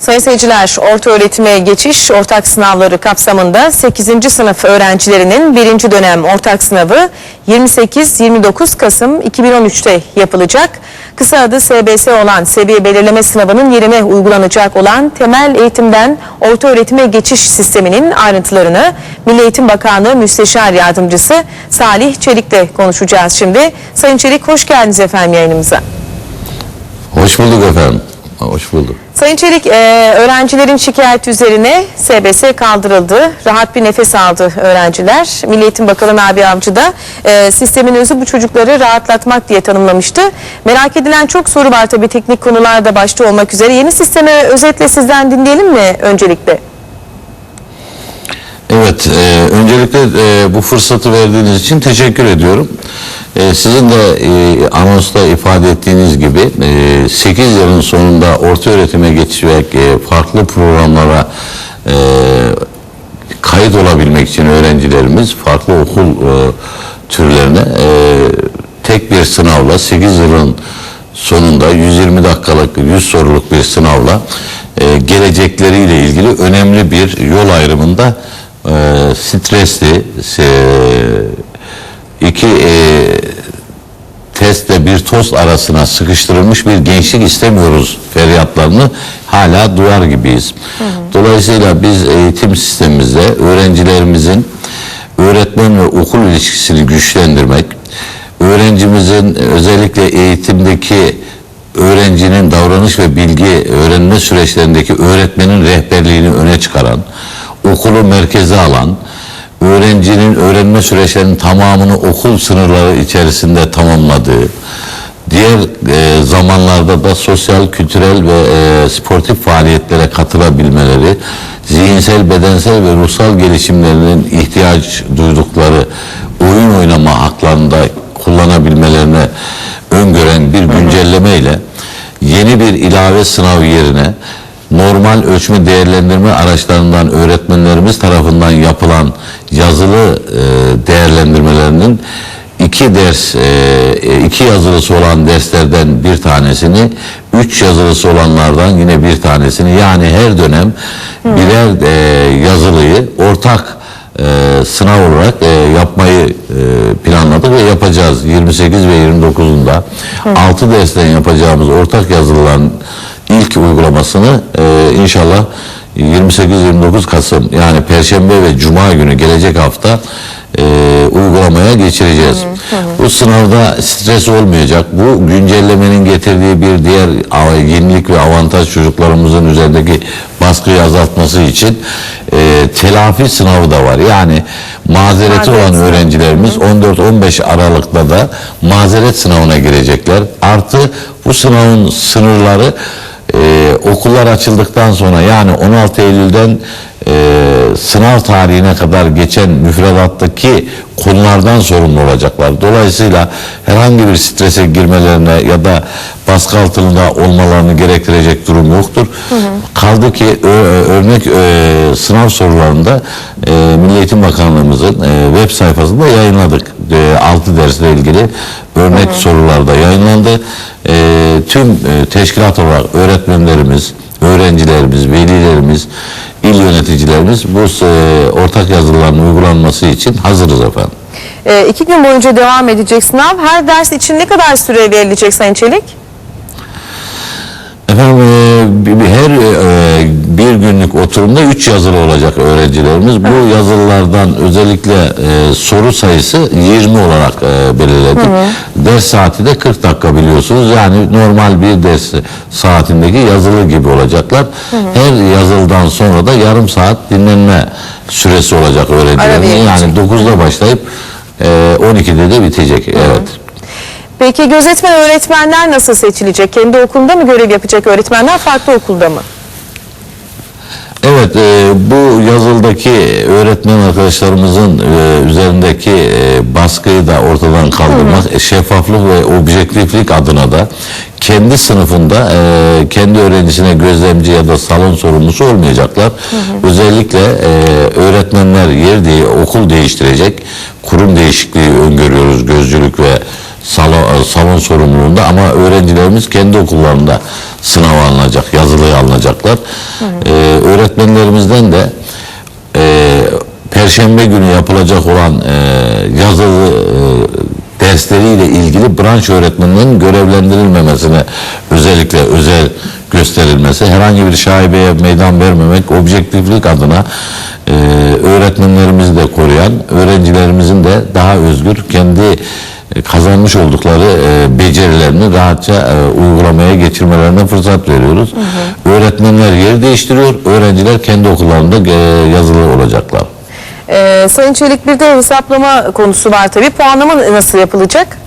Sayın seyirciler, orta öğretime geçiş ortak sınavları kapsamında 8. sınıf öğrencilerinin birinci dönem ortak sınavı 28-29 Kasım 2013'te yapılacak. Kısa adı SBS olan seviye belirleme sınavının yerine uygulanacak olan temel eğitimden orta öğretime geçiş sisteminin ayrıntılarını Milli Eğitim Bakanlığı Müsteşar Yardımcısı Salih Çelik'le konuşacağız şimdi. Sayın Çelik hoş geldiniz efendim yayınımıza. Hoş bulduk efendim. Hoş bulduk. Sayın Çelik, e, öğrencilerin şikayet üzerine SBS kaldırıldı. Rahat bir nefes aldı öğrenciler. Milli Eğitim Bakanı Nabi Avcı da e, sistemin özü bu çocukları rahatlatmak diye tanımlamıştı. Merak edilen çok soru var tabii teknik konularda başta olmak üzere. Yeni sistemi özetle sizden dinleyelim mi öncelikle? Evet, e, öncelikle e, bu fırsatı verdiğiniz için teşekkür ediyorum. E, sizin de e, anonsta ifade ettiğiniz gibi e, 8 yılın sonunda orta öğretime geçecek e, farklı programlara e, kayıt olabilmek için öğrencilerimiz farklı okul e, türlerine tek bir sınavla 8 yılın sonunda 120 dakikalık 100 soruluk bir sınavla gelecekleriyle ilgili önemli bir yol ayrımında e, stresli e, iki e, testle bir tost arasına sıkıştırılmış bir gençlik istemiyoruz feryatlarını hala duyar gibiyiz. Dolayısıyla biz eğitim sistemimizde öğrencilerimizin öğretmen ve okul ilişkisini güçlendirmek, öğrencimizin özellikle eğitimdeki öğrencinin davranış ve bilgi öğrenme süreçlerindeki öğretmenin rehberliğini öne çıkaran, okulu merkeze alan, öğrencinin öğrenme süreçlerinin tamamını okul sınırları içerisinde tamamladığı, diğer e, zamanlarda da sosyal, kültürel ve e, sportif faaliyetlere katılabilmeleri, zihinsel, bedensel ve ruhsal gelişimlerinin ihtiyaç duydukları oyun oynama haklarında kullanabilmelerine öngören bir güncelleme ile yeni bir ilave sınav yerine normal ölçme değerlendirme araçlarından öğretmenlerimiz tarafından yapılan yazılı e, değerlendirmelerinin iki ders, e, iki yazılısı olan derslerden bir tanesini, üç yazılısı olanlardan yine bir tanesini yani her dönem birer e, yazılıyı ortak e, sınav olarak e, yapmayı e, planladık ve yapacağız. 28 ve 29'unda 6 dersten yapacağımız ortak yazılıların ilk uygulamasını e, inşallah 28-29 Kasım yani Perşembe ve Cuma günü gelecek hafta e, uygulamaya geçireceğiz. Bu sınavda stres olmayacak. Bu güncellemenin getirdiği bir diğer yenilik ve avantaj çocuklarımızın üzerindeki baskıyı azaltması için e, telafi sınavı da var. Yani mazereti Mazeret olan sınavı. öğrencilerimiz 14-15 Aralık'ta da mazeret sınavına girecekler. Artı bu sınavın sınırları e, okullar açıldıktan sonra yani 16 Eylül'den e, sınav tarihine kadar geçen müfredattaki konulardan sorumlu olacaklar. Dolayısıyla herhangi bir strese girmelerine ya da baskı altında olmalarını gerektirecek durum yoktur. Kaldı ki örnek e, sınav sorularında e, Milli Eğitim Bakanlığımızın e, web sayfasında yayınladık. E, 6 dersle ilgili örnek sorular da yayınlandı. E, tüm e, teşkilat olarak öğretmenlerimiz, öğrencilerimiz, velilerimiz, il yöneticilerimiz bu e, ortak yazılıların uygulanması için hazırız efendim. E, iki gün boyunca devam edecek sınav. Her ders için ne kadar süre verilecek Sayın Çelik? Efendim e, her e, bir günlük oturumda üç yazılı olacak öğrencilerimiz. Bu yazılılardan özellikle e, soru sayısı 20 olarak e, belirledik. Ders saati de 40 dakika biliyorsunuz. Yani normal bir ders saatindeki yazılı gibi olacaklar. Her yazılıdan sonra da yarım saat dinlenme süresi olacak öğrencilerin. Yani 9'da başlayıp e, 12'de de bitecek. Evet. Peki gözetmen öğretmenler nasıl seçilecek? Kendi okulunda mı görev yapacak öğretmenler, farklı okulda mı? Evet, e, bu yazıldaki öğretmen arkadaşlarımızın e, üzerindeki e, baskıyı da ortadan kaldırmak, e, şeffaflık ve objektiflik adına da kendi sınıfında e, kendi öğrencisine gözlemci ya da salon sorumlusu olmayacaklar. Özellikle e, öğretmenler yer diye okul değiştirecek, kurum değişikliği öngörüyoruz gözcülük ve salon, salon sorumluluğunda ama öğrencilerimiz kendi okullarında sınava alınacak, yazılıya alınacaklar. Ee, öğretmenlerimizden de e, Perşembe günü yapılacak olan e, yazılı e, dersleriyle ilgili branş öğretmenlerinin görevlendirilmemesine özellikle özel gösterilmesi, herhangi bir şaibeye meydan vermemek, objektiflik adına e, öğretmenlerimizi de koruyan, öğrencilerimizin de daha özgür kendi kazanmış oldukları e, becerilerini rahatça e, uygulamaya geçirmelerine fırsat veriyoruz. Öğretmenler yer değiştiriyor, öğrenciler kendi okullarında e, yazılı olacaklar. Ee, Sayın Çelik bir de hesaplama konusu var tabii. Puanlama nasıl yapılacak?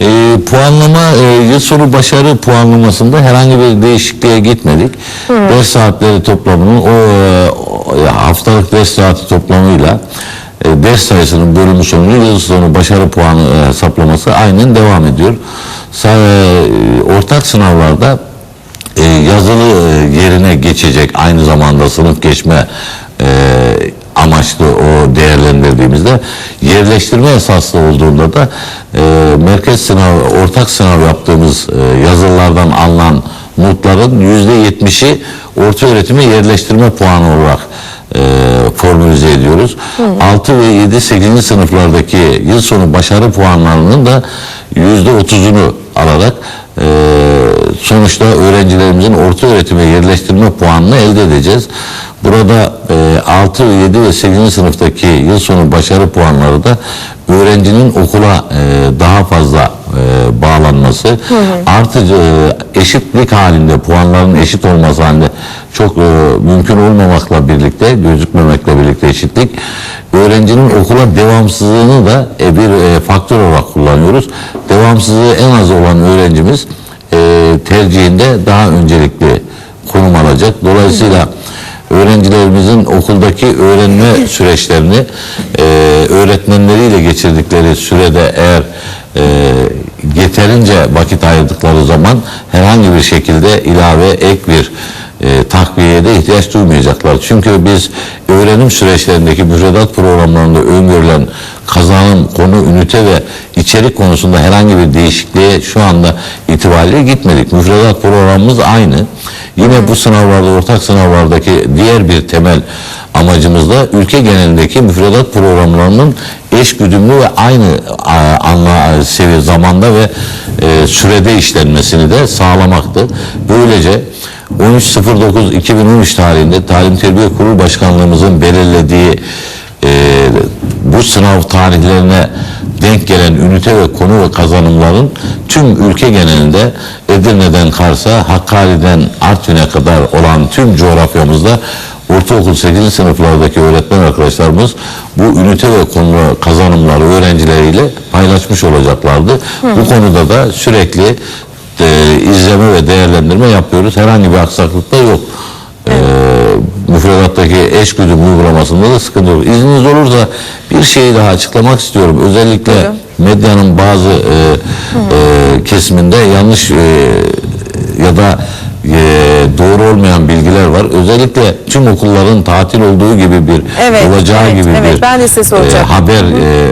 E, puanlama e, yıl sonu başarı puanlamasında herhangi bir değişikliğe gitmedik. Ders saatleri toplamının o, e, o- haftalık ders saati toplamıyla ders sayısının bölümü sonucu yıl sonu başarı puanı e, hesaplaması aynen devam ediyor. Sa- e, ortak sınavlarda e, yazılı e, yerine geçecek aynı zamanda sınıf geçme amaçlı o değerlendirdiğimizde yerleştirme esaslı olduğunda da e, merkez sınav, ortak sınav yaptığımız e, yazılılardan alınan notların yüzde yetmişi orta öğretime yerleştirme puanı olarak e, formülize ediyoruz. 6 ve 7 8. sınıflardaki yıl sonu başarı puanlarının da yüzde otuzunu alarak e, sonuçta öğrencilerimizin orta öğretime yerleştirme puanını elde edeceğiz. Burada e, 6, 7 ve 8. sınıftaki yıl sonu başarı puanları da öğrencinin okula e, daha fazla bağlanması artı e, eşitlik halinde puanların eşit olması halinde çok e, mümkün olmamakla birlikte gözükmemekle birlikte eşitlik öğrencinin okula devamsızlığını da e, bir e, faktör olarak kullanıyoruz. Devamsızlığı en az olan öğrencimiz e, tercihinde daha öncelikli konum alacak. Dolayısıyla öğrencilerimizin okuldaki öğrenme süreçlerini e, öğretmenleriyle geçirdikleri sürede eğer e, yeterince vakit ayırdıkları zaman herhangi bir şekilde ilave ek bir e, takviyeye de ihtiyaç duymayacaklar. Çünkü biz öğrenim süreçlerindeki müfredat programlarında öngörülen kazanım, konu, ünite ve içerik konusunda herhangi bir değişikliğe şu anda itibariyle gitmedik. Müfredat programımız aynı. Yine bu sınavlarda, ortak sınavlardaki diğer bir temel amacımız da ülke genelindeki müfredat programlarının eş güdümlü ve aynı anla, seviye zamanda ve e, sürede işlenmesini de sağlamaktı. Böylece 13.09.2013 tarihinde Talim Terbiye Kurulu Başkanlığımızın belirlediği e, bu sınav tarihlerine denk gelen ünite ve konu ve kazanımların tüm ülke genelinde Edirne'den Kars'a, Hakkari'den Artvin'e kadar olan tüm coğrafyamızda ortaokul 8. sınıflardaki öğretmen arkadaşlarımız bu ünite ve konu kazanımları öğrencileriyle paylaşmış olacaklardı. Bu konuda da sürekli e, izleme ve değerlendirme yapıyoruz. Herhangi bir aksaklık da yok. E, müfredattaki eş güdüm uygulamasında da sıkıntı yok. İzniniz olursa bir şeyi daha açıklamak istiyorum. Özellikle Buyurun. medyanın bazı e, e, kesiminde yanlış e, ya da e, doğru olmayan bilgiler var. Özellikle tüm okulların tatil olduğu gibi bir Evet, olacağı evet, gibi evet. bir Ben de size e, haber e,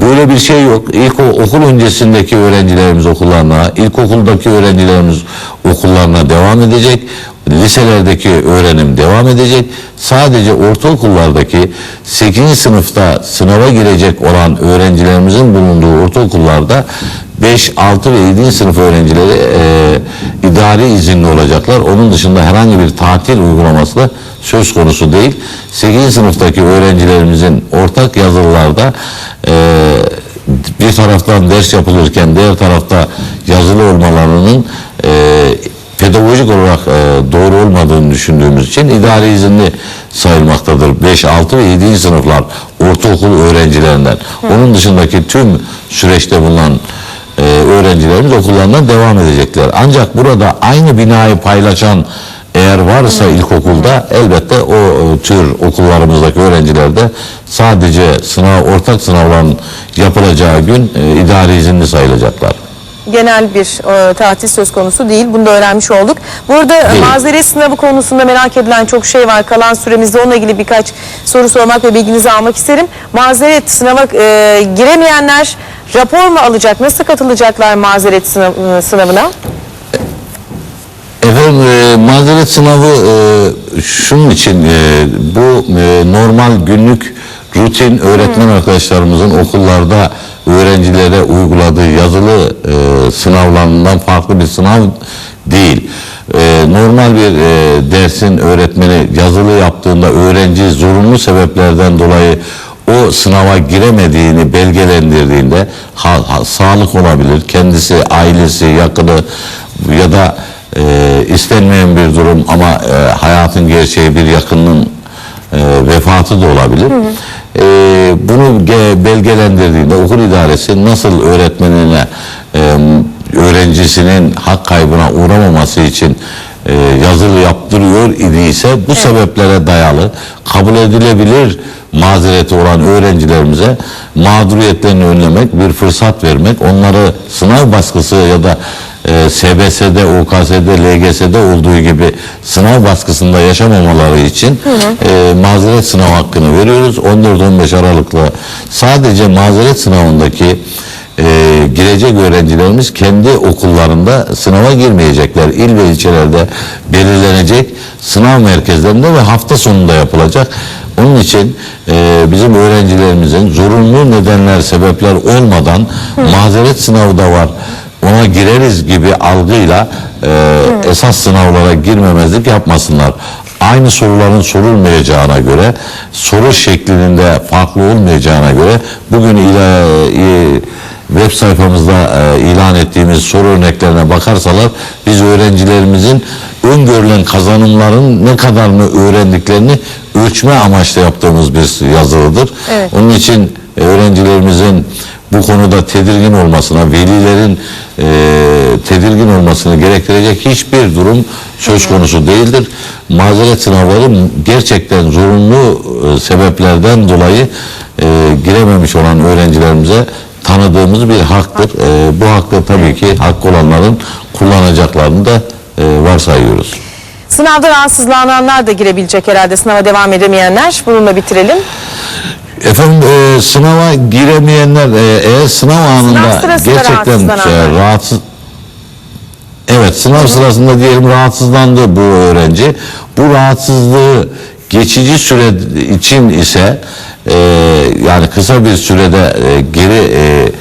böyle bir şey yok. İlk okul öncesindeki öğrencilerimiz okullarına, ilkokuldaki öğrencilerimiz okullarına devam edecek. Liselerdeki öğrenim devam edecek. Sadece ortaokullardaki 8. sınıfta sınava girecek olan öğrencilerimizin bulunduğu ortaokullarda 5, 6 ve 7. sınıf öğrencileri e, idari izinli olacaklar. Onun dışında herhangi bir tatil uygulaması da söz konusu değil. 8. sınıftaki öğrencilerimizin ortak yazılılarda e, bir taraftan ders yapılırken diğer tarafta yazılı olmalarının e, pedagojik olarak e, doğru olmadığını düşündüğümüz için idari izinli sayılmaktadır. 5, 6 ve 7. sınıflar ortaokul öğrencilerinden. Onun dışındaki tüm süreçte bulunan e, öğrencilerimiz okullarına devam edecekler. Ancak burada aynı binayı paylaşan eğer varsa ilkokulda elbette o e, tür okullarımızdaki öğrenciler de sadece sınav ortak sınavların yapılacağı gün e, idari izinli sayılacaklar. Genel bir e, tatil söz konusu değil. Bunu da öğrenmiş olduk. Burada e, mazeret sınavı konusunda merak edilen çok şey var. Kalan süremizde onunla ilgili birkaç soru sormak ve bilginizi almak isterim. Mazeret sınava e, giremeyenler Rapor mu alacak? Nasıl katılacaklar mazeret sınav- sınavına? Efendim e, mazeret sınavı e, şunun için e, bu e, normal günlük rutin öğretmen arkadaşlarımızın okullarda öğrencilere uyguladığı yazılı e, sınavlarından farklı bir sınav değil. E, normal bir e, dersin öğretmeni yazılı yaptığında öğrenci zorunlu sebeplerden dolayı o sınava giremediğini belgelendirdiğinde ha- ha- sağlık olabilir, kendisi, ailesi, yakını ya da e, istenmeyen bir durum ama e, hayatın gerçeği bir yakının e, vefatı da olabilir. E, bunu ge- belgelendirdiğinde okul idaresi nasıl öğretmenine e, öğrencisinin hak kaybına uğramaması için e, yazılı yaptırıyor idiyse bu sebeplere dayalı kabul edilebilir mazereti olan öğrencilerimize mağduriyetlerini önlemek, bir fırsat vermek, onları sınav baskısı ya da e, SBS'de, OKS'de, LGS'de olduğu gibi sınav baskısında yaşamamaları için e, mazeret sınav hakkını veriyoruz. 14-15 Aralık'la sadece mazeret sınavındaki e, girecek öğrencilerimiz kendi okullarında sınava girmeyecekler. İl ve ilçelerde belirlenecek sınav merkezlerinde ve hafta sonunda yapılacak. Onun için e, bizim öğrencilerimizin zorunlu nedenler, sebepler olmadan mazeret sınavı da var ona gireriz gibi algıyla e, esas sınavlara girmemezlik yapmasınlar. Aynı soruların sorulmayacağına göre, soru şeklinin de farklı olmayacağına göre bugün ila, e, web sayfamızda e, ilan ettiğimiz soru örneklerine bakarsalar biz öğrencilerimizin öngörülen kazanımların ne kadarını öğrendiklerini ölçme amaçlı yaptığımız bir yazılıdır. Evet. Onun için e, öğrencilerimizin bu konuda tedirgin olmasına, velilerin e, tedirgin olmasını gerektirecek hiçbir durum söz konusu değildir. Mazeret sınavları gerçekten zorunlu e, sebeplerden dolayı e, girememiş olan öğrencilerimize tanıdığımız bir haktır. E, bu hakkı tabii ki hakkı olanların kullanacaklarını da e, varsayıyoruz. Sınavda rahatsızlananlar da girebilecek herhalde sınava devam edemeyenler. Bununla bitirelim. Efendim e, sınava giremeyenler e, eğer sınav anında sırasında gerçekten e, rahatsız Evet sınav sırasında diyelim rahatsızlandı bu öğrenci. Bu rahatsızlığı geçici süre için ise e, yani kısa bir sürede e, geri e,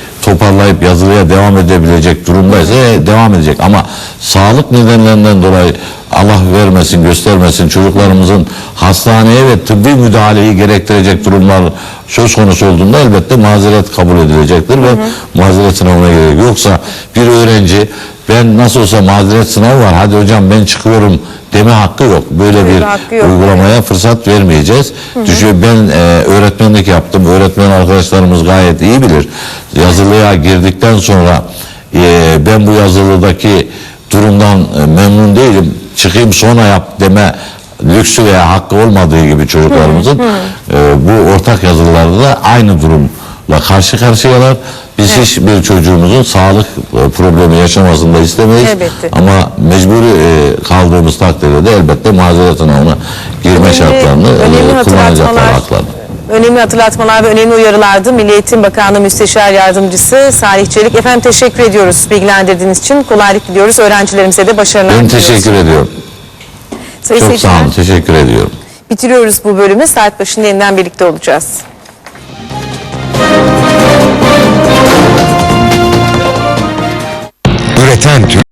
toparlayıp yazılıya devam edebilecek durumdaysa e, devam edecek. Ama sağlık nedenlerinden dolayı Allah vermesin göstermesin çocuklarımızın hastaneye ve tıbbi müdahaleyi gerektirecek durumlar söz konusu olduğunda elbette mazeret kabul edilecektir ve mazeret sınavına gerek. Yoksa bir öğrenci ben nasıl olsa mazeret sınavı var hadi hocam ben çıkıyorum deme hakkı yok. Böyle Böyle bir hakkı yok. uygulamaya fırsat vermeyeceğiz. Düşün ben e, öğretmenlik yaptım. Öğretmen arkadaşlarımız gayet iyi bilir. Yazılıya girdikten sonra e, ben bu yazılıdaki durumdan e, memnun değilim. Çıkayım sonra yap deme lüksü veya hakkı olmadığı gibi çocuklarımızın e, bu ortak yazılılarda da aynı durumla karşı karşıyalar. Biz hiçbir çocuğumuzun sağlık e, problemi yaşamasını da istemeyiz. Elbette. Ama mecburi e, kaldığımız takdirde de elbette mazeret sınavına girme şartlarını önemli e, kullanacaklar hatırlatmalar. haklarını. Önemli hatırlatmalar ve önemli uyarılardı. Milli Eğitim Bakanlığı Müsteşar Yardımcısı Salih Çelik. Efendim teşekkür ediyoruz bilgilendirdiğiniz için. Kolaylık diliyoruz. Öğrencilerimize de başarılar Ben diliyoruz. teşekkür ediyorum. Sayın Çok sağ olun. Teşekkür ediyorum. Bitiriyoruz bu bölümü. Saat başında yeniden birlikte olacağız. 站着。